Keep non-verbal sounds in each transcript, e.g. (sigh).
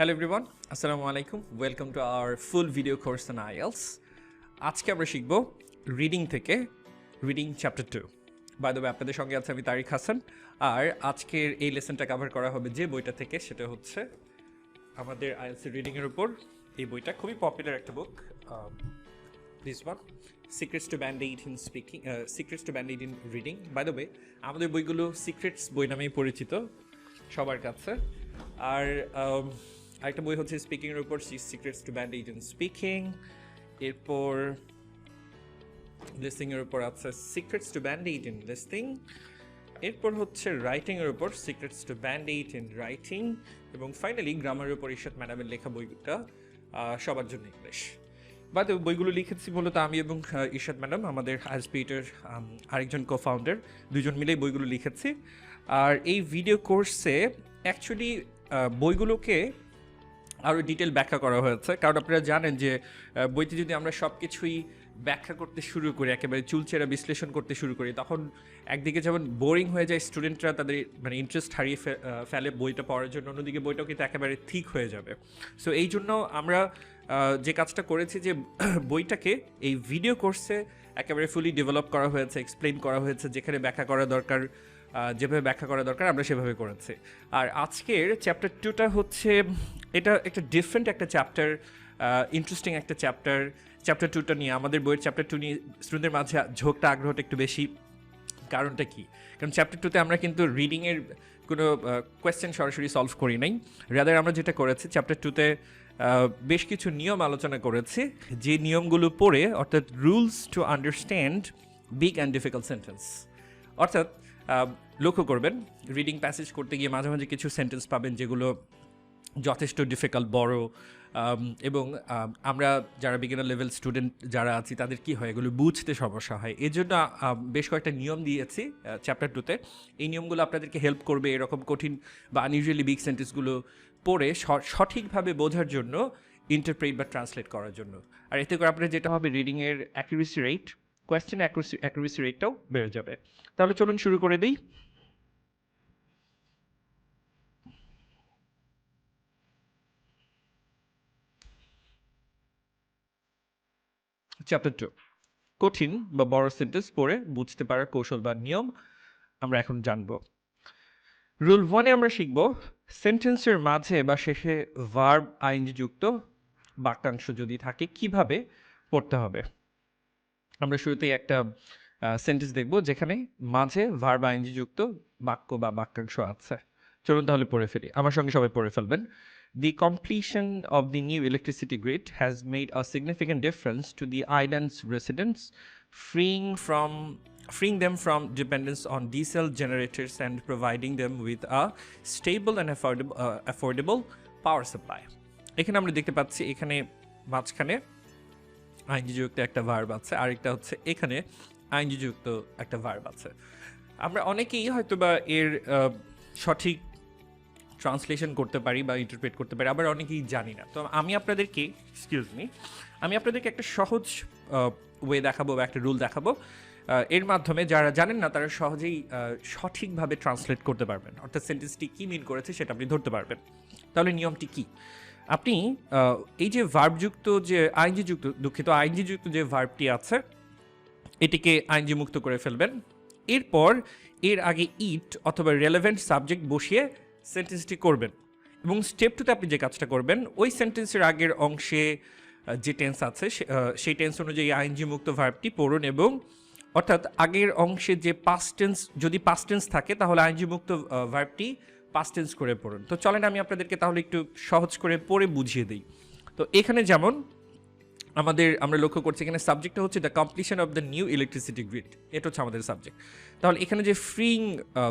Hello everyone আসসালামু আলাইকুম welcome to our full video course on IELTS আজকে আমরা শিখব রিডিং থেকে reading chapter two by the আপনাদের সঙ্গে আছে আমি তারিক হাসান। আর আজকের এই লেসনটা কভার করা হবে যে বইটা থেকে সেটা হচ্ছে আমাদের আইএলসি রিডিংয়ের উপর। এই বইটা খুবই পপুলার একটা book this one secrets to band eight in speaking secrets to band eight in reading by the way আমাদের বইগুলো সিক্রেটস বই নামেই পরিচিত সবার কাছে। আর um, আরেকটা বই হচ্ছে স্পিকিংয়ের উপর secrets to band eight in speaking এরপর লিসনিংয়ের উপর আছে secrets to band eight in listening এরপর হচ্ছে রাইটিংয়ের উপর secrets to band eight in writing এবং ফাইনালি গ্রামারের উপর ঈশাদ ম্যাডামের লেখা বইটা সবার জন্য ইংলিশ বাদ বইগুলো লিখেছি মূলত আমি এবং ঈশাদ ম্যাডাম আমাদের হাইস্পিটের আরেকজন কো ফাউন্ডার দুজন মিলেই বইগুলো লিখেছি। আর এই ভিডিও কোর্সে অ্যাকচুয়ালি বইগুলোকে আরও ডিটেল ব্যাখ্যা করা হয়েছে। কারণ আপনারা জানেন যে বইতে যদি আমরা সব কিছুই ব্যাখ্যা করতে শুরু করি, একেবারে চুলচেরা বিশ্লেষণ করতে শুরু করি, তখন একদিকে যেমন বোরিং হয়ে যায় স্টুডেন্টরা তাদের মানে ইন্টারেস্ট হারিয়ে ফেলে বইটা পড়ার জন্য, অন্যদিকে বইটাও কিন্তু একেবারে ঠিক হয়ে যাবে। সো এই জন্য আমরা যে কাজটা করেছি যে, (clears throat) বইটাকে এই ভিডিও কোর্সে একেবারে ফুলি ডেভেলপ করা হয়েছে এক্সপ্লেন করা হয়েছে, যেখানে ব্যাখ্যা করা দরকার যেভাবে ব্যাখ্যা করা দরকার, আমরা সেভাবে করেছি। আর আজকের চ্যাপ্টার টুটা হচ্ছে, এটা একটা ডিফারেন্ট একটা চ্যাপ্টার ইন্টারেস্টিং একটা চ্যাপ্টার চ্যাপ্টার টুটা নিয়ে, আমাদের বইয়ের চ্যাপ্টার টু নিয়ে স্টুডেন্টদের মাঝে ঝোঁকটা, আগ্রহটা একটু বেশি। কারণটা কি? কারণ চ্যাপ্টার টুতে আমরা কিন্তু রিডিংয়ের কোনো কোয়েশ্চেন সরাসরি সলভ করি নাই। রাদার আমরা যেটা করেছি চ্যাপ্টার টুতে বেশ কিছু নিয়ম আলোচনা করেছি। যে নিয়মগুলো পড়ে, অর্থাৎ rules to understand big and difficult sentence অর্থাৎ লক্ষ্য করবেন রিডিং প্যাসেজ করতে গিয়ে মাঝে মাঝে কিছু সেন্টেন্স পাবেন যেগুলো যথেষ্ট ডিফিকাল্ট বড় এবং আমরা যারা বিগিনার লেভেল স্টুডেন্ট যারা আছি, তাদের কি হয়, এগুলো বুঝতে সমস্যা হয়। এই জন্য বেশ কয়েকটা নিয়ম দিয়েছি চ্যাপ্টার টুতে এই নিয়মগুলো আপনাদেরকে হেল্প করবে এরকম কঠিন বা আনইউজুয়ালি বিগ সেন্টেন্সগুলো পড়ে সঠিকভাবে বোঝার জন্য ইন্টারপ্রেট বা ট্রান্সলেট করার জন্য। আর এতে করে আপনার যেটা হবে রিডিংয়ের অ্যাকুরেসি রেট কোয়েশ্চেন অ্যাকুরেসি রেটটাও বেড়ে যাবে। তাহলে চলুন শুরু করে দিই। চ্যাপ্টার টু কঠিন বা বড় সেন্টেন্স পড়ে বুঝতে পারার কৌশল বা নিয়ম আমরা এখন জানব। রুল ওয়ানে আমরা শিখব সেন্টেন্সের মাঝে বা শেষে ভার্ব আইনযুক্ত বাক্যাংশ যদি থাকে, কীভাবে পড়তে হবে? আমরা শুরুতেই একটা সেন্টেন্স দেখব যেখানে মাঝে ভার্ব আইনজি যুক্ত বাক্য বা বাক্যাংশ আছে। চলুন তাহলে পড়ে ফেলি। আমার সঙ্গে সবাই পড়ে ফেলবেন। The completion of the new electricity grid has made a significant difference to the islands residents freeing from freeing them from dependence on diesel generators and providing them with a stable and affordable affordable power supply এখানে আমরা দেখতে পাচ্ছি, এখানে মাঝখানে আইনযুক্ত একটা verb আছে, আরেকটা হচ্ছে এখানে আইনযুক্ত একটা ভার্ব আছে। আমরা অনেকেই হয়তো বা এর সঠিক ট্রান্সলেশন করতে পারি বা ইন্টারপ্রেট করতে পারি, আবার অনেকেই জানি না। তো আমি আপনাদেরকে এক্সকিউজ মি আমি আপনাদেরকে একটা সহজ ওয়ে দেখাবো বা একটা রুল দেখাবো। এর মাধ্যমে যারা জানেন না, তারা সহজেই সঠিকভাবে ট্রান্সলেট করতে পারবেন। অর্থাৎ সেন্টেন্সটি কী মিন করেছে সেটা আপনি ধরতে পারবেন। তাহলে নিয়মটি কী? আপনি এই যে ভার্বযুক্ত যে আইনজি যুক্ত দুঃখিত আইনজি যুক্ত যে ভার্বটি আছে, এটিকে আইনজি মুক্ত করে ফেলবেন। এরপর এর আগে ইট অথবা রেলেভেন্ট সাবজেক্ট বসিয়ে সেন্টেন্সটি করবেন। এবং স্টেপ টুতে আপনি যে কাজটা করবেন, ওই সেন্টেন্সের আগের অংশে যে টেন্স আছে সেই টেন্স অনুযায়ী আইনজি মুক্ত ভার্বটি পড়ুন এবং অর্থাৎ আগের অংশে যে পাস্ট টেন্স যদি পাস্ট টেন্স থাকে, তাহলে আইনজি মুক্ত ভার্বটি পাস্ট টেন্স করে পড়ুন। তো চলেন আমি আপনাদেরকে তাহলে একটু সহজ করে পড়ে বুঝিয়ে দিই। তো এখানে যেমন আমাদের, আমরা লক্ষ্য করছি এখানে সাবজেক্টটা হচ্ছে the completion of the new electricity grid এটা হচ্ছে আমাদের সাবজেক্ট তাহলে এখানে যে ফ্রিং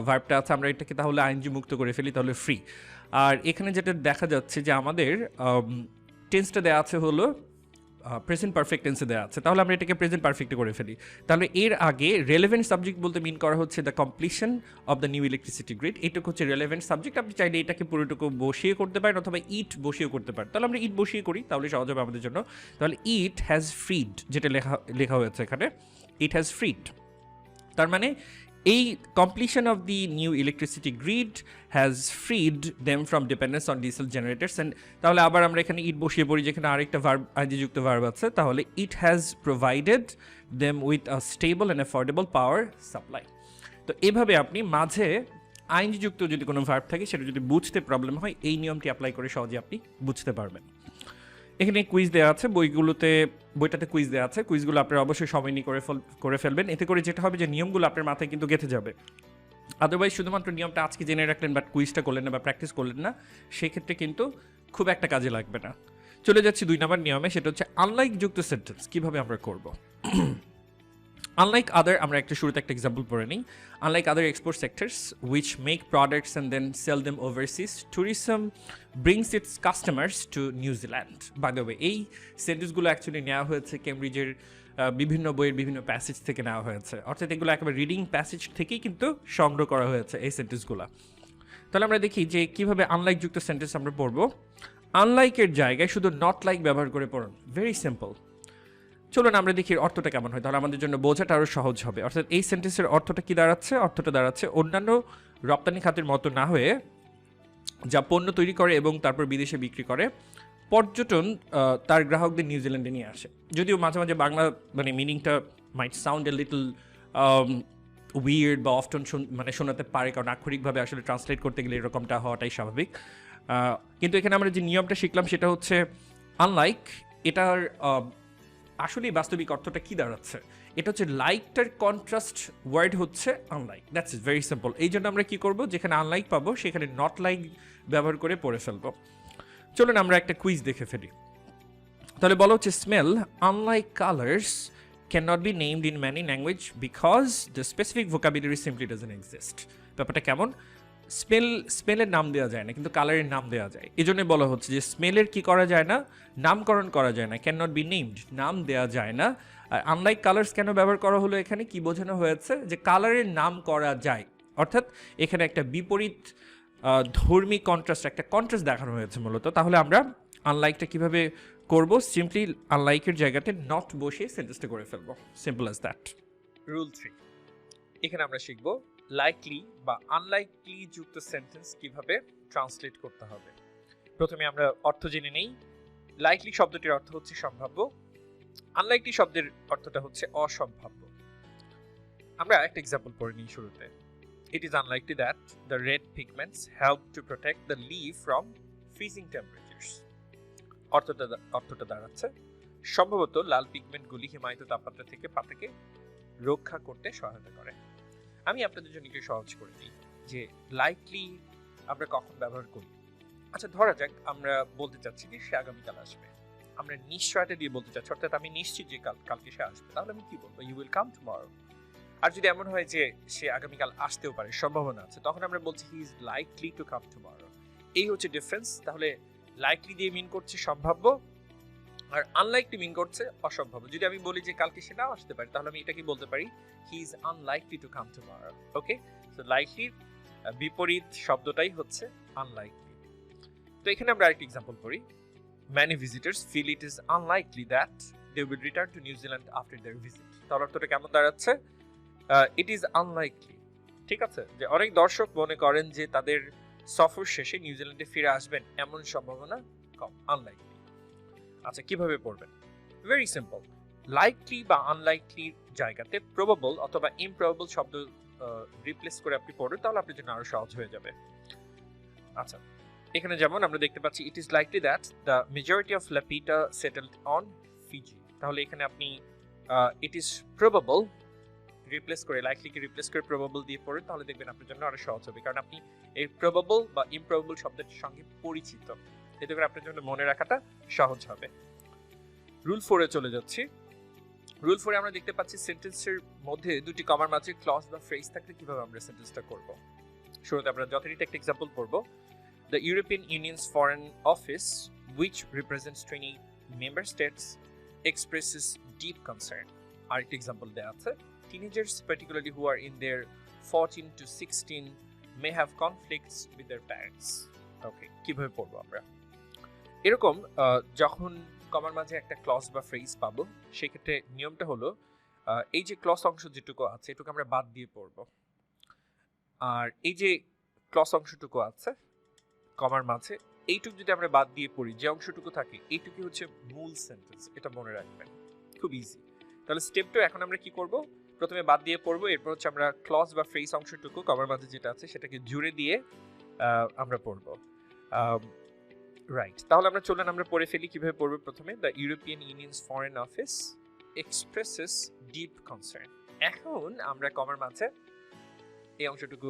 ভার্বটা আছে, আমরা এটাকে তাহলে আইনজি মুক্ত করে ফেলি, তাহলে ফ্রি আর এখানে যেটা দেখা যাচ্ছে যে আমাদের টেন্সটা দেওয়া আছে হলো প্রেজেন্ট পারফেক্ট টেন্সে দেওয়া আছে। তাহলে আমরা এটাকে প্রেজেন্ট পারফেক্টে করে ফেলি। তাহলে এর আগে রেলেভেন্ট সাবজেক্ট বলতে মিন করা হচ্ছে the completion of the new electricity grid এটুকু হচ্ছে রেলেভেন্ট সাবজেক্ট আপনি চাইলে এটাকে পুরোটুকু বসিয়ে করতে পারেন অথবা ইট বসিয়ে করতে পারেন। তাহলে আমরা ইট বসিয়ে করি, তাহলে সহজ হবে আমাদের জন্য। তাহলে ইট হ্যাজ ফ্রিড যেটা লেখা লেখা হয়েছে এখানে। ইট হ্যাজ ফ্রিড তার মানে এই completion of the new electricity grid has freed them from dependence on diesel generators and তাহলে আবার আমরা এখানে ইট বসিয়ে পড়ি, যেখানে আরেকটা ভার্ব আইজিযুক্ত ভার্ব আছে। তাহলে it has provided them with a stable and affordable power supply তো এভাবে আপনি মাঝে আইনযুক্ত যদি কোনো ভার্ব থাকে, সেটা যদি বুঝতে প্রবলেম হয়, এই নিয়মটি অ্যাপ্লাই করে সহজে আপনি বুঝতে পারবেন। এখানে কুইজ দেওয়া আছে, বইগুলোতে, বইটাতে কুইজ দেওয়া আছে। কুইজগুলো আপনারা অবশ্যই সময় নিয়ে করে ফেল, করে ফেলবেন। এতে করে যেটা হবে যে নিয়মগুলো আপনার মাথায় কিন্তু গেঁথে যাবে। আদারওয়াইজ শুধুমাত্র নিয়মটা আজকে জেনে রাখলেন বাট কুইজটা করলেন না বা প্র্যাকটিস করলেন না, সেক্ষেত্রে কিন্তু খুব একটা কাজে লাগবে না। চলে যাচ্ছি দুই নম্বর নিয়মে, সেটা হচ্ছে আনলাইক যুক্ত সেন্টেন্স কীভাবে আমরা করব? আনলাইক আদার আমরা একটা শুরুতে একটা এক্সাম্পল পড়ে নিই unlike other export sectors which make products and then sell them overseas tourism brings its customers to New Zealand the way এই সেন্টেন্সগুলো অ্যাকচুয়ালি নেওয়া হয়েছে কেমব্রিজের বিভিন্ন বইয়ের বিভিন্ন প্যাসেজ থেকে নেওয়া হয়েছে। অর্থাৎ এগুলো একেবারে রিডিং প্যাসেজ থেকেই কিন্তু সংগ্রহ করা হয়েছে এই সেন্টেন্সগুলো তাহলে আমরা দেখি যে কীভাবে আনলাইক যুক্ত সেন্টেন্স আমরা পড়ব। আনলাইকের জায়গায় শুধু নট লাইক ব্যবহার করে পড়ুন। ভেরি সিম্পল চলুন আমরা দেখি অর্থটা কেমন হয়। তাহলে আমাদের জন্য বোঝাটা আরও সহজ হবে। অর্থাৎ এই সেন্টেন্সের অর্থটা কি দাঁড়াচ্ছে? অর্থটা দাঁড়াচ্ছে অন্যান্য রপ্তানি খাতের মতো না হয়ে যা পণ্য তৈরি করে এবং তারপর বিদেশে বিক্রি করে, পর্যটন তার গ্রাহকদের নিউজিল্যান্ডে নিয়ে আসে। যদিও মাঝে মাঝে বাংলা মানে মিনিংটা might sound a little weird বা অফটন মানে শোনাতে পারে, কারণ আক্ষরিকভাবে আসলে ট্রান্সলেট করতে গেলে এরকমটা হওয়াটাই স্বাভাবিক। কিন্তু এখানে আমরা যে নিয়মটা শিখলাম সেটা হচ্ছে আনলাইক এটার আসলে বাস্তবিক অর্থটা কি দাঁড়াচ্ছে? এটা হচ্ছে লাইকটার কন্ট্রাস্ট ওয়ার্ড হচ্ছে unlike that's is very simple এই জন্য আমরা কি করব? যেখানে আনলাইক পাবো, সেখানে নট লাইক ব্যবহার করে পড়ে ফেলব। চলুন আমরা একটা কুইজ দেখে ফেলি। তাহলে বলা হচ্ছে smell unlike colours can not be named in many language because the specific vocabulary simply doesn't exist ব্যাপারটা কেমন? স্মেল, স্মেলের নাম দেওয়া যায় না, কিন্তু কালারের নাম দেওয়া যায়। এই জন্য বলা হচ্ছে যে স্মেলের কি করা যায় না, নামকরণ করা যায় না ক্যান নট বি নেমড নাম দেওয়া যায় না। আর আনলাইক কালার্স কেন ব্যবহার করা হলো এখানে? কি বোঝানো হয়েছে? যে কালারের নাম করা যায়, অর্থাৎ এখানে একটা বিপরীত ধর্মী কন্ট্রাস্ট একটা কন্ট্রাস্ট দেখানো হয়েছে মূলত। তাহলে আমরা আনলাইকটা কীভাবে করব? সিম্পলি আনলাইকের জায়গাতে নট বসিয়ে সেন্টেন্সটা করে ফেলব। Simple as that rule three এখানে আমরা শিখব লাইকলি বা আনলাইকলি যুক্ত সেন্টেন্স কীভাবে ট্রান্সলেট করতে হবে? প্রথমে আমরা অর্থ জেনে নেই। লাইকলি শব্দটির অর্থ হচ্ছে সম্ভাব্য। আনলাইকলি শব্দের অর্থটা হচ্ছে অসম্ভাব্য। আমরা একটা এক্সাম্পল পড়ে নিই শুরুতে। It is unlikely that the red pigments help to protect the leave from freezing temperatures অর্থটা অর্থটা দাঁড়াচ্ছে। সম্ভবত লাল পিগমেন্টগুলি হিমায়িত তাপমাত্রা থেকে পাতাকে রক্ষা করতে সহায়তা করে। আমি আপনাদের জন্য একটু সহজ করে দিই যে লাইকলি আমরা কখন ব্যবহার করি। আচ্ছা ধরা যাক, আমরা বলতে চাচ্ছি যে সে আগামীকাল আসবে। আমরা নিশ্চয়তা দিয়ে বলতে চাচ্ছি, অর্থাৎ আমি নিশ্চিত যে কাল কালকে সে আসবে। তাহলে আমি কি বলব? ইউ উইল কাম টুমরো আর যদি এমন হয় যে সে আগামীকাল আসতেও পারে, সম্ভাবনা আছে, তখন আমরা বলছি he is likely to come tomorrow এই হচ্ছে ডিফারেন্স তাহলে লাইকলি দিয়ে মিন করছে সম্ভাব্য আর আনলাইকলি মিন করছে অসম্ভব। যদি আমি বলি যে কালকে সে নাও আসতে পারে, তাহলে আমি এটা কি বলতে পারি? He is unlikely to come tomorrow okay তো লাইকলির বিপরীত শব্দটাই হচ্ছে আনলাইকলি তো এখানে আমরা আরেকটি example many visitors feel it is unlikely that they will return to New Zealand after their visit তার অর্থটা কেমন দাঁড়াচ্ছে? ইট ইজ আনলাইকলি ঠিক আছে? যে অনেক দর্শক মনে করেন যে তাদের সফর শেষে নিউজিল্যান্ডে ফিরে আসবেন, এমন সম্ভাবনা কম আনলাইকলি আচ্ছা কীভাবে পড়বেন? ভেরি সিম্পল লাইকলি বা আনলাইকলির জায়গাতে প্রবাবল অথবা ইমপ্রবাবল শব্দ রিপ্লেস করে আপনি পড়বেন, তাহলে আপনার জন্য আরও সহজ হয়ে যাবে। আচ্ছা এখানে যেমন আমরা দেখতে পাচ্ছি it is likely that the majority of Lapita settled on Fiji তাহলে এখানে আপনি ইট ইজ প্রবাবল রিপ্লেস করে লাইকলি লাইকলিকে রিপ্লেস করে প্রবাবল দিয়ে পড়েন তাহলে দেখবেন আপনার জন্য আরও সহজ হবে। কারণ আপনি এই প্রবাবল বা ইমপ্রবাবল শব্দটির সঙ্গে পরিচিত। এতে করে আপনার জন্য মনে রাখাটা সহজ হবে। রুল ফোরে চলে যাচ্ছি। রুল ফোরে আমরা দেখতে পাচ্ছি সেন্টেন্সের মধ্যে দুটি কমার মাঝে ক্লস বা ফ্রেজ থাকলে কীভাবে আমরা সেন্টেন্সটা করব? শুরুতে আমরা যথারীতি একটা এক্সাম্পল করব the European Union foreign office which represents twenty member states expresses deep concern আর একটি এক্সাম্পল দেওয়া আছে। Teenagers particularly who are in their fourteen to sixteen may have conflicts with their parents okay কীভাবে পড়ব আমরা? এরকম যখন কমার মাঝে একটা ক্লস বা ফ্রেজ পাবো, সেক্ষেত্রে নিয়মটা হলো এই যে ক্লস অংশ যেটুকু আছে, এটুকু আমরা বাদ দিয়ে পড়ব। আর এই যে ক্লস অংশটুকু আছে, কমার মাঝে, এইটুকু যদি আমরা বাদ দিয়ে পড়ি, যে অংশটুকু থাকে এইটুকু হচ্ছে মূল সেন্টেন্স এটা মনে রাখবেন। খুব ইজি তাহলে স্টেপ টু এখন আমরা কি করব? প্রথমে বাদ দিয়ে পড়ব, এরপর হচ্ছে আমরা ক্লজ বা ফ্রেস অংশটুকু, কমার মাঝে যেটা আছে, সেটাকে জুড়ে দিয়ে আমরা পড়ব। রাইট তাহলে আমরা চলুন, আমরা পড়ে ফেলি কীভাবে পড়ব প্রথমে। The European Union's foreign office expresses deep concern এখন আমরা কমার মাঝে এই অংশটুকু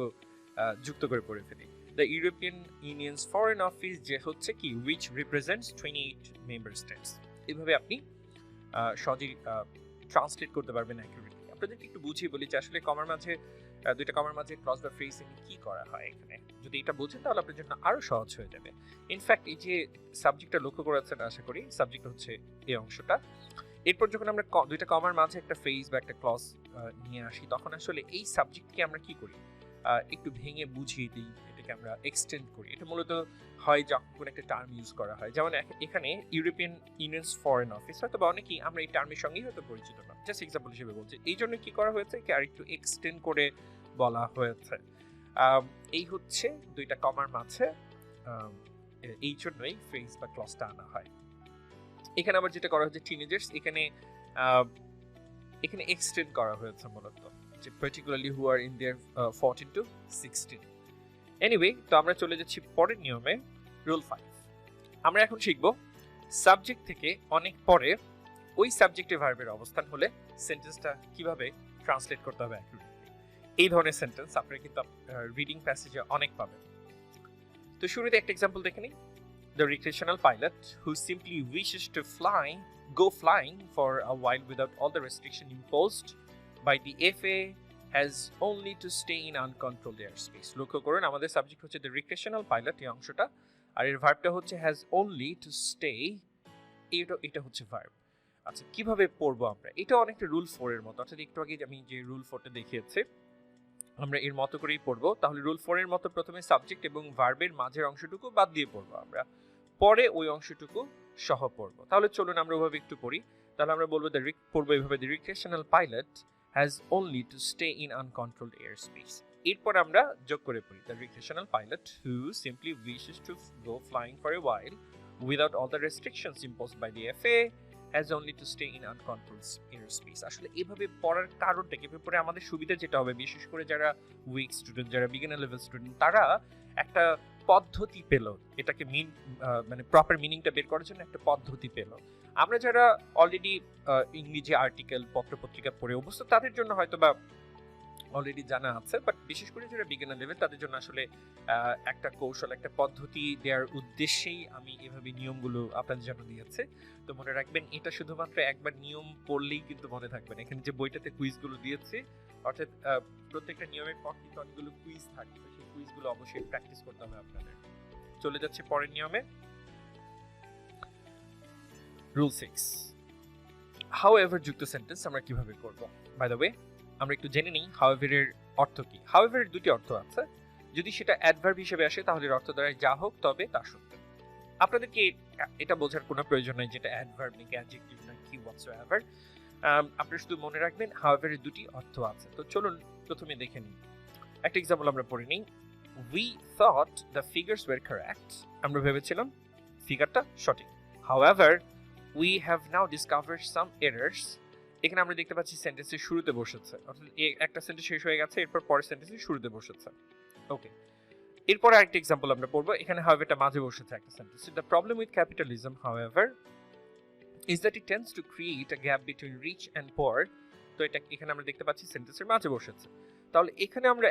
যুক্ত করে পড়ে ফেলি। The European Union's foreign office যে হচ্ছে কি which represents twenty eight member states এভাবে আপনি সহজেই ট্রান্সলেট করতে পারবেন অ্যাকুরেটলি আপনাদেরকে একটু বুঝিয়ে বলি যে আসলে কমার মাঝে দুইটা কমার মাঝে ক্রস বা ফ্রেসিং কি করা হয় এখানে? যদি এটা বোঝেন, তাহলে আপনার জন্য আরও সহজ হয়ে যাবে। ইনফ্যাক্ট এই যে সাবজেক্টটা লক্ষ্য করেছেন, আশা করি সাবজেক্ট হচ্ছে এই অংশটা। এরপর যখন আমরা দুইটা কমার মাঝে একটা ফ্রেজ বা একটা ক্লজ নিয়ে আসি, তখন আসলে এই সাবজেক্টকে আমরা কি করি? একটু ভেঙে বুঝিয়ে দিই, এটাকে আমরা এক্সটেন্ড করি। এটা মূলত হয় যখন কোনো একটা টার্ম ইউজ করা হয়। যেমন এখ- এখানে ইউরোপিয়ান ইউনিয়নস ফরেন অফিস হয়তো বা অনেকেই আমরা এই টার্মের সঙ্গেই হয়তো পরিচিত না। জাস্ট এক্সাম্পল হিসেবে বলছি। এই জন্য কি করা হয়েছে? কি আর একটু এক্সটেন্ড করে বলা হয়েছে। এই হচ্ছে দুইটা কমার মাঝে এই জন্যই ফ্রেজ বা ক্লসটা আনা হয়। এখানে আবার যেটা করা হয়েছে টিনেজার্স এখানে এখানে এক্সটেন্ড করা হয়েছে মূলত, যে particularly who are in their fourteen to sixteen anyway তো আমরা চলে যাচ্ছি পরের নিয়মে রুল ফাইভ আমরা এখন শিখব সাবজেক্ট থেকে অনেক পরে ওই সাবজেক্টে ভার্বের অবস্থান হলে সেন্টেন্সটা কীভাবে ট্রান্সলেট করতে হবে। এই ধরনের সেন্টেন্স আপনার কিন্তু রিডিং প্যাসেজে অনেক পাবেন। তো শুরুতে একটা এক্সাম্পল দেখে নিই। The recreational pilot who simply wishes to fly go flying for a while without all the restriction imposed by the F A has only to stay in uncontrolled air space লক্ষ্য করুন, আমাদের subject হচ্ছে the recreational pilot এই অংশটা। আর এর ভার্বটা হচ্ছে has only to stay এটা এটা হচ্ছে ভার্ব আচ্ছা কীভাবে পড়ব আমরা? এটা অনেকটা রুল ফোর এর মতো। অর্থাৎ একটু আগে আমি যে রুল ফোরটা দেখিয়েছি আমরা এর মতো করেই পড়ব। তাহলে রুল ফোর এর মতো প্রথমে সাবজেক্ট এবং ভার্বের মাঝের অংশটুকু বাদ দিয়ে পড়ব আমরা। পরে ওই অংশটুকু সহ পড়ব। তাহলে চলুন আমরা ওভাবে একটু পড়ি। তাহলে আমরা বলব দ্য রিক পড়ব এইভাবে the recreational pilot has only to stay in uncontrolled air space এরপর আমরা যোগ করে পড়ি। The recreational pilot who simply wishes to go flying for a while without all the restrictions imposed by the FAA has only to stay in uncontrolled air space আসলে এভাবে পড়ার কারণটা কি এভাবে পড়ে আমাদের সুবিধা যেটা হবে, বিশেষ করে যারা উইক স্টুডেন্ট যারা বিগিনার লেভেল স্টুডেন্ট তারা একটা পদ্ধতি পেল, এটাকে মিন মানে প্রপার মিনিংটা বের করার জন্য একটা পদ্ধতি পেল। আমরা যারা অলরেডি ইংরেজি আর্টিকেল পত্রপত্রিকা পড়ে অবস্থা তাদের জন্য হয়তো বা অলরেডি জানা আছে বাট বিশেষ করে যারা বিজ্ঞানের লেভেল তাদের জন্য আসলে একটা কৌশল, একটা পদ্ধতি দেওয়ার উদ্দেশ্যেই আমি এভাবে নিয়মগুলো আপনাদের জন্য দিয়েছে। তো মনে রাখবেন, এটা শুধুমাত্র একবার নিয়ম পড়লেই কিন্তু মনে থাকবে না। এখানে যে বইটাতে কুইজগুলো দিয়েছে, অর্থাৎ প্রত্যেকটা নিয়মের পর কিন্তু অনেকগুলো কুইজ থাকে, তো সেই কুইজগুলো অবশ্যই প্র্যাকটিস করতে হবে আপনাদের। চলে যাচ্ছে পরের নিয়মে। রুল সিক্স হাউ এভার যুক্ত সেন্টেন্স আমরা কীভাবে করব? বাই দ্য ওয়ে আমরা একটু জেনে নিই হাউএভার এর অর্থ কি। হাউএভার এর দুটি অর্থ আছে। যদি সেটা অ্যাডভার্ব হিসেবে আসে, তাহলে অর্থ দাঁড়ায় যা হোক, তবে তা সত্য। আপনাদেরকে এটা বোঝার কোনো প্রয়োজন নেই যেটা অ্যাডভার্ব নাকি অ্যাডজেক্টিভ নাকি হোয়াটসএভার আপনারা শুধু মনে রাখবেন হাউএভার এর দুটি অর্থ আছে। তো চলুন প্রথমে দেখে নিই। একটা এক্সাম্পল আমরা পড়ে নিই। We thought the figures were correct আমরা ভেবেছিলাম ফিগারটা সঠিক। However we have now discover some errors এখানে আমরা দেখতে পাচ্ছি সেন্টেন্সের শুরুতে বসেছে। অর্থাৎ একটা সেন্টেন্স শেষ হয়ে গেছে, এরপর পরের সেন্টেন্সের শুরুতে বসেছে। ওকে এরপর আরেকটা এক্সাম্পল আমরা পড়ব। এখানে হাউএভারটা মাঝে বসেছে একটা sentence the problem with capitalism however is that it tends to create a gap between rich and poor তো এটা, এখানে আমরা দেখতে পাচ্ছি সেন্টেন্সের মাঝে বসেছে। তাহলে এখানে আমরা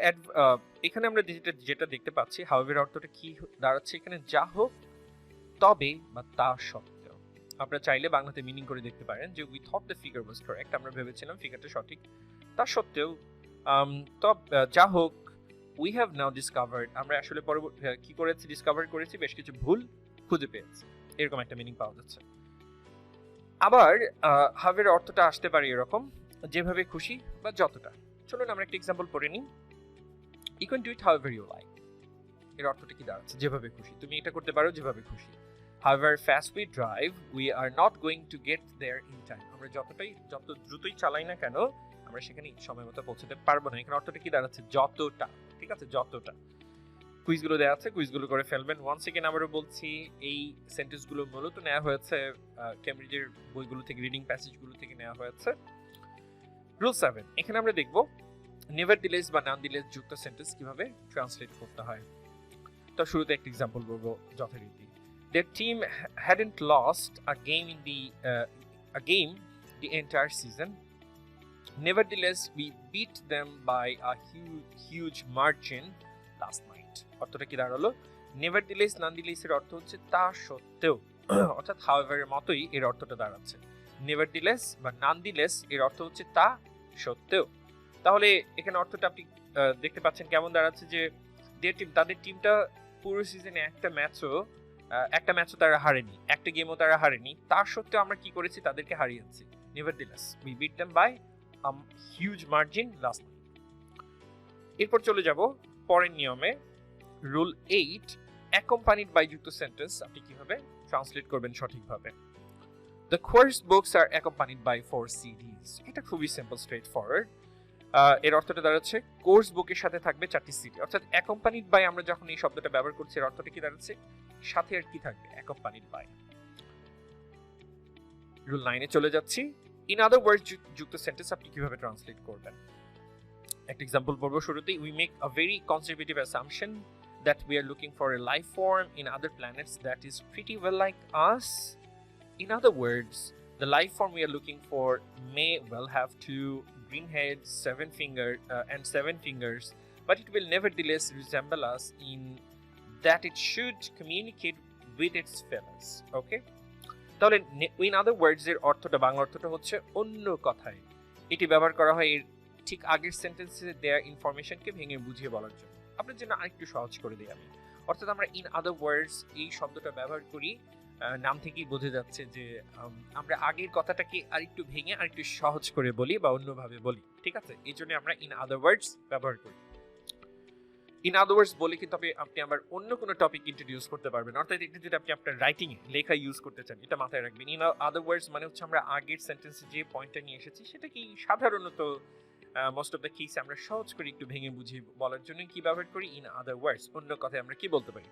এখানে আমরা যেটা যেটা দেখতে পাচ্ছি হাউএভার অর্থটা কি দাঁড়াচ্ছে এখানে? যা হোক, তবে বা তা সত্ত্বেও। আপনারা চাইলে বাংলাতে মিনিং করে দেখতে পারেন যে we thought the figure was correct আমরা ভেবেছিলাম ফিগারটা সঠিক। তা সত্ত্বেও তব যা হোক উই হ্যাভ নাও ডিসকভার্ড আমরা আসলে পরবর্তী কি করেছি ডিসকভার করেছি, বেশ কিছু ভুল খুঁজে পেয়েছি। এরকম একটা মিনিং পাওয়া যাচ্ছে। আবার হাভের অর্থটা আসতে পারে এরকম, যেভাবে খুশি বা যতটা। চলুন আমরা একটা এক্সাম্পল পড়ে নিই। You can do it however you like এর অর্থটা কি দাঁড়াচ্ছে? যেভাবে খুশি। তুমি এটা করতে পারো, যেভাবে খুশি। However fast we drive we are not going to get there in time আমরা যতটাই, যত দ্রুতই চালাই না কেন, আমরা সেখানে সময় মতো পৌঁছতে পারব না। এখানে অর্থটা কি দাঁড়াচ্ছে? যতটা, ঠিক আছে? যতটা। কুইজগুলো দেওয়া আছে কুইজগুলো করে ফেলবেন। ওয়ান সেকেন্ড আবারও বলছি, এই সেন্টেন্সগুলো মূলত নেওয়া হয়েছে ক্যামব্রিজের বইগুলো থেকে রিডিং প্যাসেজগুলো থেকে নেওয়া হয়েছে। রুল সেভেন এখানে আমরা দেখব নেভার দিলেস বা নান দিলেস যুক্ত সেন্টেন্স কীভাবে ট্রান্সলেট করতে হয়। তো শুরুতে একটা এক্সাম্পল বলব যথারীতি। Their team ha- hadn't lost a game in the uh, a game the entire season. Nevertheless, we beat them by a huge, huge margin last night. অর্থটা কি দাঁড়াল নেভারদিলেস নানদিলেস এর অর্থ হচ্ছে তা সত্ত্বেও (coughs) অর্থাৎ হাউএভার এর মতোই এর অর্থটা দাঁড়াচ্ছে নেভারদিলেস বা নানদিলেস এর অর্থ হচ্ছে তা সত্ত্বেও তাহলে এখানে অর্থটা আপনি দেখতে পাচ্ছেন কেমন দাঁড়াচ্ছে যে দের টিম তাদের টিমটা পুরো সিজনে একটা ম্যাচও একটা ম্যাচও তারা হারেনি, একটা গেমও তারা হারেনি। তার সত্ত্বেও আমরা কি করেছি? তাদেরকে হারিয়েছি nevertheless we beat them by huge margin last এরপর চলে যাব পরের নিয়মে। রুল এইট অ্যাকম্পানিড বাই যুক্ত সেন্টেন্স আপনি কীভাবে ট্রান্সলেট করবেন সঠিকভাবে? The course books are accompanied by four CDs এটা খুবই সিম্পল স্ট্রেট ফরওয়ার্ড এর অর্থটা দাঁড়াচ্ছে কোর্স বুকের সাথে থাকবে চারটি সিডি অর্থাৎ অ্যাকম্পানিড বাই আমরা যখন এই শব্দটা ব্যবহার করছি, এর অর্থটা কি দাঁড়াচ্ছে? সাথে আর কি থাকবে অ্যাকম্পানিড বাই রুল নাইনে চলে যাচ্ছি ইন আদার ওয়ার্ড যুক্ত সেন্টেন্স আপনি কীভাবে ট্রান্সলেট করবেন একটা এক্সাম্পল বলব শুরুতেই we make a very conservative assumption that we are looking for a life form in other planets that is pretty well like us. In other words, the life form we are looking for may well have two green heads, seven finger uh, and seven fingers, but it will nevertheless resemble us in that it should communicate with its fellows. Okay? তাহলে in other words এর অর্থটা, বাংলা অর্থটা হচ্ছে অন্য কথায় এটি ব্যবহার করা হয় এর ঠিক আগের সেন্টেন্সে দেয়া ইনফরমেশনকে ভেঙে বুঝিয়ে বলার জন্য আপনার জন্য আরেকটু সহজ করে দিই আমি অর্থাৎ আমরা ইন আদার ওয়ার্ডস এই শব্দটা ব্যবহার করি নাম থেকেই বোঝা যাচ্ছে যে আমরা আগের কথাটাকে আরেকটু ভেঙে, আরেকটু সহজ করে বলি বা অন্যভাবে বলি, ঠিক আছে এই জন্য আমরা ইন আদার ওয়ার্ডস ব্যবহার করি ইন আদার ওয়ার্ডস বলে কিন্তু আপনি আপনি আবার অন্য কোনো টপিক ইন্ট্রোডিউস করতে পারবেন। অর্থাৎ এটা যদি আপনি আপনার রাইটিং লেখা ইউজ করতে চান এটা মাথায় রাখবেন। ইন আদারওয়ার্স মানে হচ্ছে আমরা আগের সেন্টেন্সে যে পয়েন্টটা নিয়ে এসেছি সেটা কি সাধারণত মোস্ট অফ দ্য কেস আমরা সহজ করে একটু ভেঙে বুঝিয়ে বলার জন্য কি ব্যবহার করি? ইন আদার ওয়ার্ডস অন্য কথায় আমরা কি বলতে পারি?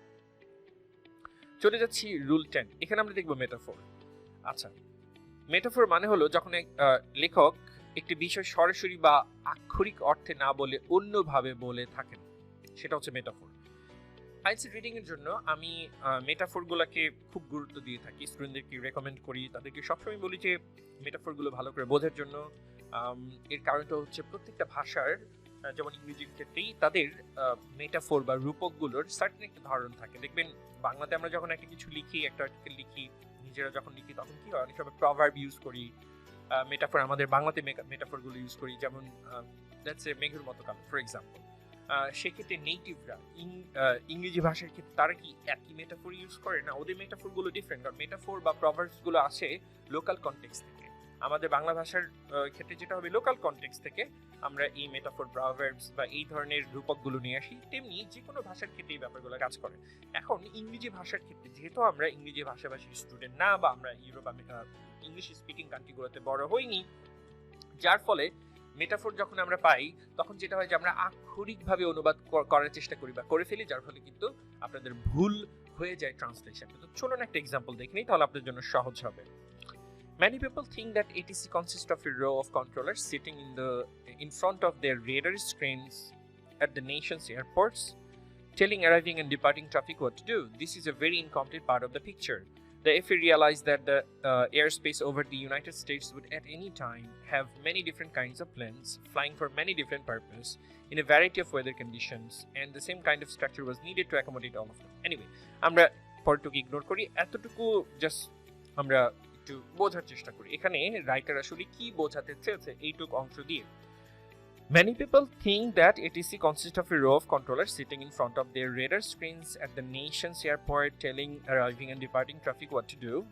চলে যাচ্ছি রুল টেন এখানে আমরা দেখব মেটাফোর আচ্ছা মেটাফোর মানে হলো যখন এক, লেখক একটি বিষয় সরাসরি বা আক্ষরিক অর্থে না বলে অন্যভাবে বলে থাকেন। সেটা হচ্ছে মেটাফোর আইসি রিডিং এর জন্য আমি মেটাফোর গুলাকে খুব গুরুত্ব দিয়ে থাকি স্টুডেন্টদেরকে রেকমেন্ড করি, তাদেরকে সবসময় বলি যে মেটাফোরগুলো ভালো করে বোঝার জন্য এর কারণটা হচ্ছে প্রত্যেকটা ভাষার যেমন ইংরেজির ক্ষেত্রেই তাদের মেটাফোর বা রূপকগুলোর সার্টেন একটা ধারণ থাকে। দেখবেন বাংলাতে আমরা যখন একটা কিছু লিখি, একটা আর্টিকেল লিখি, নিজেরা যখন লিখি তখন কি হয়? অনেক সময় প্রভার্ব ইউজ করি মেটাফোর আমাদের বাংলাতে মেটাফোরগুলো ইউজ করি, যেমন দ্যাটস এ মেঘের মতো কাল ফর এক্সাম্পল সেক্ষেত্রে নেটিভরা ইংরেজি ভাষার ক্ষেত্রে তারা কি একই মেটাফোর ইউজ করে? না, ওদের মেটাফোরগুলো ডিফারেন্ট কারণ মেটাফোর বা প্রভার্বসগুলো আসে লোকাল কনটেক্সট থেকে। আমাদের বাংলা ভাষার ক্ষেত্রে যেটা হবে লোকাল কনটেক্সট থেকে আমরা এই মেটাফোর প্রভার্বস বা এই ধরনের রূপকগুলো নিয়ে আসি। তেমনি যে কোনো ভাষার ক্ষেত্রে এই ব্যাপারগুলো কাজ করে। এখন ইংরেজি ভাষার ক্ষেত্রে যেহেতু আমরা ইংরেজি ভাষাভাষী স্টুডেন্ট না বা আমরা ইউরোপ ইংলিশ স্পিকিং কান্ট্রিগুলোতে বড় হইনি, যার ফলে মেটাফোর যখন আমরা পাই তখন যেটা হয় যে আমরা আক্ষরিকভাবে অনুবাদ করার চেষ্টা করি বা করে ফেলি যার ফলে কিন্তু আপনাদের ভুল হয়ে যায় ট্রান্সলেশন তো চলুন একটা এক্সাম্পল দেখে নিই তাহলে আপনাদের জন্য সহজ হবে Many people think that ATC consists of a row of controllers sitting in the in front of their radar screens at the nation's airports, telling arriving and departing traffic what to do. This is a very incomplete part of the picture. The FAA realized that the uh, airspace over the United States would at any time have many different kinds of planes flying for many different purposes in a variety of weather conditions, and the same kind of structure was needed to accommodate all of them. Anyway, আমরা পরটুকু ignore করি এতটুকু just আমরা একটু বোঝার চেষ্টা করি এখানে writer আসলে কি বোঝাতে চেয়েছে এইটুক অংশ দিয়ে Many people think that ATC consists of a row of controllers sitting in front of their radar screens at the nation's airport telling arriving and departing traffic what to do.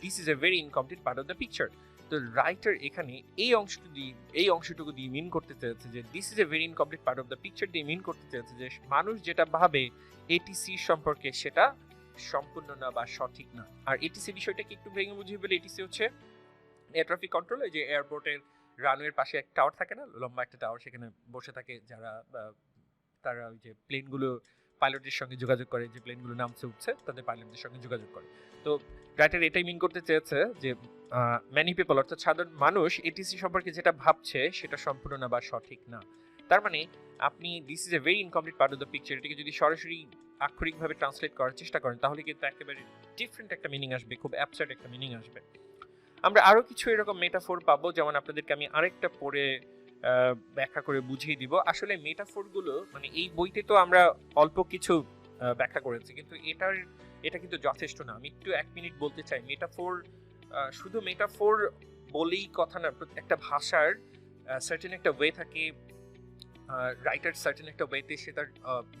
This is a very incomplete part of the picture. তো writer এখানে এই অংশটুকু দিয়ে এই অংশটুকু দিয়ে mean করতে চেয়েছে যে this is a very incomplete part of the picture দিয়ে মিন করতে চেয়েছে যে মানুষ যেটা ভাবে এটিসি সম্পর্কে সেটা সম্পূর্ণ না বা সঠিক না আর এটিসি বিষয়টাকে একটু ভেঙে বুঝিয়ে বলে এটিসি হচ্ছে এয়ার ট্রাফিক কন্ট্রোল যে এয়ারপোর্টের রানওয়ের পাশে একটা টাওয়ার থাকে না? লম্বা একটা টাওয়ার সেখানে বসে থাকে যারা তারা ওই যে প্লেনগুলো পাইলটের সঙ্গে যোগাযোগ করে, যে প্লেনগুলো নামছে, উঠছে, তাদের পাইলটদের সঙ্গে যোগাযোগ করে। তো রাইটার এটাই মিন করতে চেয়েছে যে ম্যানি পিপল অর্থাৎ সাধারণ মানুষ এটিসি সম্পর্কে যেটা ভাবছে, সেটা সম্পূর্ণ না বা সঠিক না। তার মানে আপনি this is a very incomplete part of the picture এটাকে যদি সরাসরি আক্ষরিকভাবে ট্রান্সলেট করার চেষ্টা করেন, তাহলে কিন্তু একেবারে ডিফারেন্ট একটা মিনিং আসবে, খুব অ্যাবসার্ড একটা মিনিং আসবে। আমরা আরও কিছু এরকম মেটাফোর পাবো, যেমন আপনাদেরকে আমি আরেকটা পড়ে ব্যাখ্যা করে বুঝিয়ে দিব। আসলে মেটাফোরগুলো মানে এই বইতে তো আমরা অল্প কিছু ব্যাখ্যা করেছি, কিন্তু এটার, এটা কিন্তু যথেষ্ট না। আমি একটু এক মিনিট বলতে চাই। মেটাফোর শুধু মেটাফোর বলেই কথা না একটা ভাষার সার্টেন একটা ওয়ে থাকে রাইটার সার্টেন একটা ওয়েতে সে তার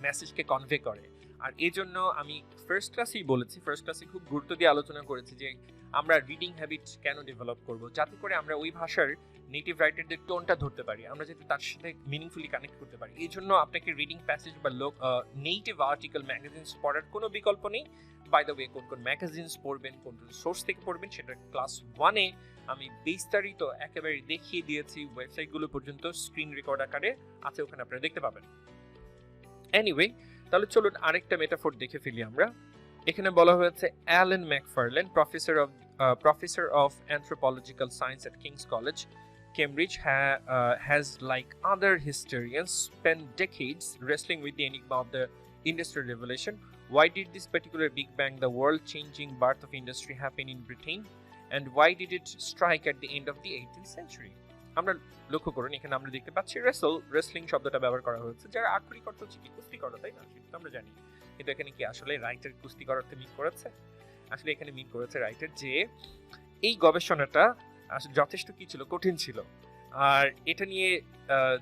মেসেজকে কনভে করে। আর এই জন্য আমি ফার্স্ট ক্লাসেই বলেছি ফার্স্ট ক্লাসে খুব গুরুত্ব দিয়ে আলোচনা করেছি যে আমরা রিডিং হ্যাবিট কেন ডেভেলপ করব, যাতে করে আমরা ওই ভাষার নেটিভ রাইটারদের টোনটা ধরতে পারি, আমরা যাতে তার সাথে মিনিংফুলি কানেক্ট করতে পারি। এই জন্য আপনাকে রিডিং প্যাসেজ বা লোক নেটিভ আর্টিকেল ম্যাগাজিনস পড়ার কোনো বিকল্প নেই। বাই দ্য ওয়ে কোন কোন ম্যাগাজিনস পড়বেন, কোন কোন সোর্স থেকে পড়বেন, সেটা ক্লাস ওয়ানে আমি বিস্তারিত একেবারে দেখিয়ে দিয়েছি ওয়েবসাইটগুলো পর্যন্ত স্ক্রিন রেকর্ড আকারে আছে, ওখানে আপনারা দেখতে পাবেন। এনিওয়ে তাহলে চলুন আরেকটা মেটাফোর দেখে ফেলি আমরা এখানে বলা হয়েছে Alan Macfarlane professor of professor of anthropological science at King's College Cambridge ha- uh, has, like other historians, spent decades wrestling with the enigma of the Industrial Revolution. Why did this particular Big Bang, the world changing birth of industry, happen in Britain? And why did it strike at the end of the 18th century? আমরা লক্ষ্য করুন, এখানে আমরা দেখতে পাচ্ছি wrestle wrestling শব্দটা ব্যবহার করা হয়েছে, যার আক্ষরিক অর্থ হচ্ছে কি কুস্তি করা তাই না? সেটা আমরা জানি। কিন্তু এখানে কি আসলে রাইটার কুস্তি অর্থে মিন করেছে? আসলে এখানে মিন করেছে রাইটার যে এই গবেষণাটা আসলে যথেষ্ট কি ছিল? কঠিন ছিল। আর এটা নিয়ে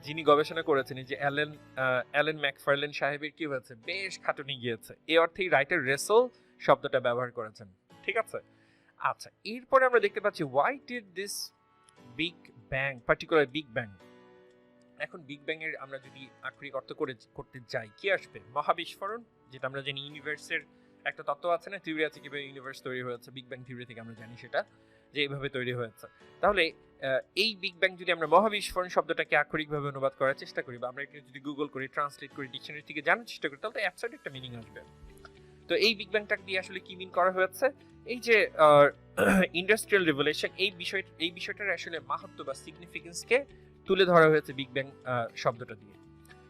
যিনি গবেষণা করেছেন যে অ্যালেন অ্যালেন ম্যাকফার্লেন সাহেবের কি হয়েছে? বেশ খাটুনি গিয়েছে। এই অর্থেই রাইটার রেসল শব্দটা ব্যবহার করেছেন। ঠিক আছে? আচ্ছা এরপরে আমরা দেখতে পাচ্ছি why did this big bang particular big bang এখন বিগ ব্যাং এর আমরা যদি আক্ষরিক অর্থ করে করতে যাই, কি আসবে? মহাবিস্ফোরণ, যেটা আমরা জানি ইউনিভার্সের একটা তত্ত্ব আছে না থিওরি আছে কীভাবে ইউনিভার্স তৈরি হয়েছে বিগ ব্যাং থিওরি থেকে আমরা জানি সেটা, যে এইভাবে তৈরি হয়েছে। তাহলে এই বিগ ব্যাং যদি আমরা মহাবিস্ফোরণ শব্দটাকে আক্ষরিকভাবে অনুবাদ করার চেষ্টা করি, বা আমরা এটা যদি গুগল করি ট্রান্সলেট করি ডিকশনারি থেকে জানার চেষ্টা করি, তাহলে অ্যাবসার্ড একটা মিনিং আসবে। তো এই বিগ ব্যাংটাকে দিয়ে আসলে কি মিন করা হয়েছে? এই যে ইন্ডাস্ট্রিয়াল রেভলিউশন (clears throat) এই বিষয়, এই বিষয়টার আসলে মাহাত্ম বা সিগনিফিকেন্সকে তুলে ধরা হয়েছে বিগ ব্যাং শব্দটা দিয়ে।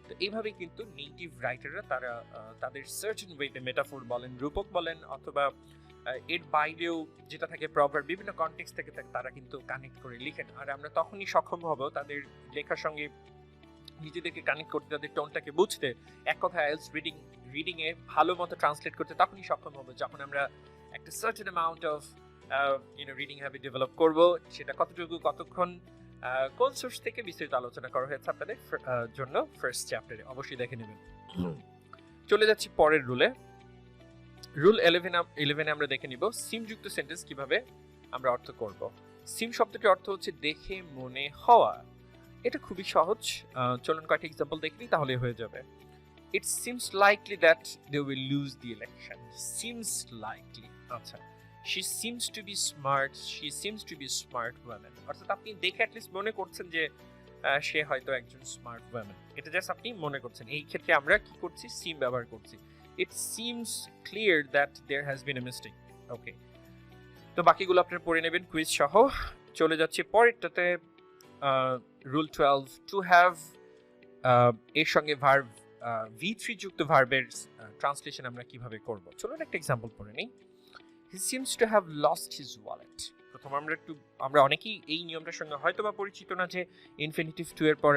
তো এইভাবে কিন্তু নেটিভ রাইটাররা তারা তাদের সার্চন ওয়েতে মেটাফোর বলেন, রূপক বলেন, অথবা এর বাইরেও যেটা থাকে প্রভার বিভিন্ন কনটেক্স থেকে থাকে, তারা কিন্তু কানেক্ট করে লিখেন। আর আমরা তখনই সক্ষম হব তাদের লেখার সঙ্গে নিজেদেরকে কানেক্ট করতে, তাদের টোনটাকে বুঝতে, এক কথা এলস রিডিং রিডিং এ ভালো মতো ট্রান্সলেট করতে তখনই সক্ষম হব যখন আমরা একটা certain amount of you know reading habit develop করব, সেটা কতটুকু, কতক্ষণ কোন সোর্স থেকে বিস্তারিত আলোচনা করা হয়েছে আপনাদের জন্য ফার্স্ট চ্যাপ্টারে অবশ্যই দেখে নেবেন। চলে যাচ্ছি পরের রুলে রুল ইলেভেন ইলেভেনে আমরা দেখে নিব সিমযুক্ত সেন্টেন্স কীভাবে আমরা অর্থ করব। সিম শব্দটির অর্থ হচ্ছে দেখে, মনে, হওয়া। এটা খুবই সহজ চলুন কয়েকটা এক্সাম্পল দেখে নিই তাহলে হয়ে যাবে। It seems likely that they will lose the election seems likely আচ্ছা she seems to be smart she seems to be smart women অর্থাৎ আপনি দেখে অ্যাটলিস্ট মনে করছেন যে সে হয়তো একজন স্মার্ট ওয়ামেন এটা জাস্ট আপনি মনে করছেন। এই ক্ষেত্রে আমরা কি করছি? সিম ব্যবহার করছি। It seems clear that there has been a mistake okay তো বাকিগুলো আপনারা পড়ে নেবেন কুইজ সহ। চলে যাচ্ছে পরেরটাতে রুল টুয়েলভ টু হ্যাভ এর সঙ্গে ভার্ব ভি থ্রি যুক্ত ভার্বের ট্রান্সলেশন আমরা কীভাবে করব? চলুন একটা এক্সাম্পল পড়ে নিই। He seems to have lost his wallet প্রথম আমরা একটু, আমরা অনেকেই এই নিয়মটার সঙ্গে হয়তো বা পরিচিত না যে ইনফিনিটিভ টু এর পর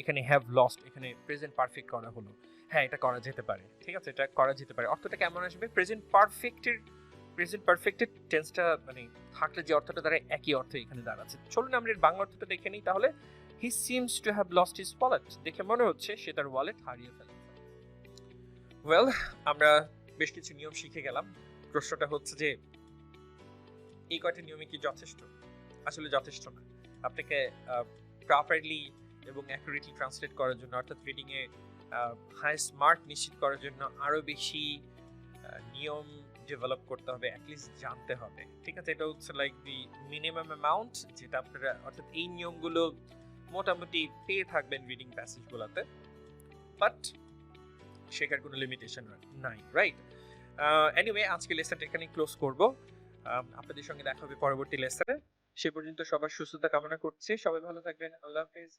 এখানে হ্যাভ লস্ট এখানে প্রেজেন্ট পারফেক্ট করা হলো। হ্যাঁ এটা করা যেতে পারে। ঠিক আছে, এটা করা যেতে পারে। অর্থটা কেমন আসবে? প্রেজেন্ট পারফেক্টের প্রেজেন্ট পারফেক্টের টেন্সটা মানে থাকলে যে অর্থটা দাঁড়ায়, একই অর্থ এখানে দাঁড়াচ্ছে। চলুন আমরা এর বাংলা অর্থটা দেখে নিই তাহলে। He seems to have lost his wallet দেখে মনে হচ্ছে সে তার ওয়ালেট হারিয়ে ফেলেছে। ওয়েল আমরা বেশ কিছু নিয়ম শিখে গেলাম। প্রশ্নটা হচ্ছে যে, এই কয়টা নিয়মে কি যথেষ্ট? আসলে যথেষ্ট না। আপনাকে প্রপারলি এবং অ্যাকুরেটলি ট্রান্সলেট করার জন্য, অর্থাৎ রিডিং এ হাইস্ট মার্ক নিশ্চিত করার জন্য আরও বেশি নিয়ম ডেভেলপ করতে হবে অ্যাটলিস্ট জানতে হবে। ঠিক আছে? এটা হচ্ছে লাইক দি মিনিমাম অ্যামাউন্ট যেটা আপনারা, অর্থাৎ এই নিয়মগুলো মোটামুটি পেয়ে থাকবেন রিডিং প্যাসেজগুলোতে বাট শেখার কোনো লিমিটেশন নাই রাইট এনিওয়ে আজকে লেসনটা এখানে ক্লোজ করব। আপনাদের সঙ্গে দেখা হবে পরবর্তী লেসনে সে পর্যন্ত সবার সুস্থতা কামনা করছি। সবাই ভালো থাকবেন। আল্লাহ হাফিজ।